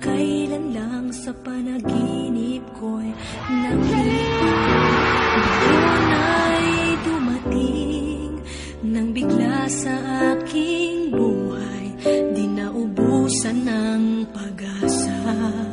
kailan lang sa panaginip ko'y nakita Ngayon ay dumating Nang bigla sa aking buhay Di naubusan ng pag-asa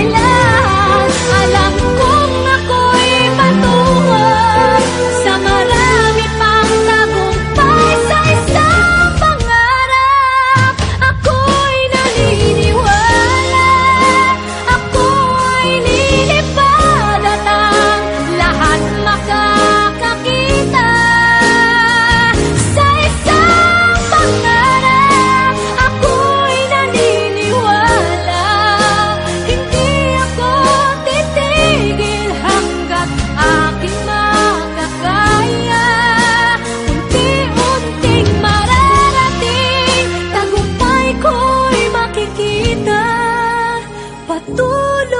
bailar. pa' todo